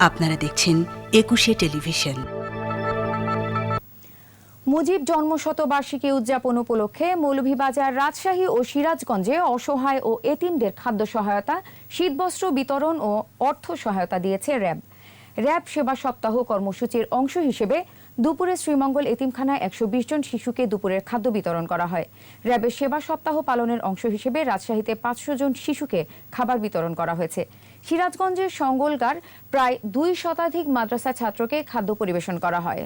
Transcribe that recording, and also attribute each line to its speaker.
Speaker 1: আপনারা দেখছেন একুশে টেলিভিশন।
Speaker 2: মুজিব জন্মশতবার্ষিকী উদযাপন উপলক্ষে মৌলভীবাজার, রাজশাহী ও সিরাজগঞ্জে অসহায় ও এতিমদের খাদ্য সহায়তা, শীতবস্ত্র বিতরণ ও অর্থ সহায়তা দিয়েছে র্যাব। র্যাব সেবা সপ্তাহ কর্মসূচির অংশ হিসেবে দুপুরে শ্রীমঙ্গল এতিমখানায় একশো বিশ জন শিশুকে দুপুরের খাদ্য বিতরণ করা হয়। র্যাবের সেবা সপ্তাহ পালনের অংশ হিসেবে রাজশাহীতে পাঁচশো জন শিশুকে খাবার বিতরণ করা হয়েছে। সিরাজগঞ্জের সঙ্গলগার প্রায় দুই শতাধিক মাদ্রাসা ছাত্রকে খাদ্য পরিবেশন করা হয়।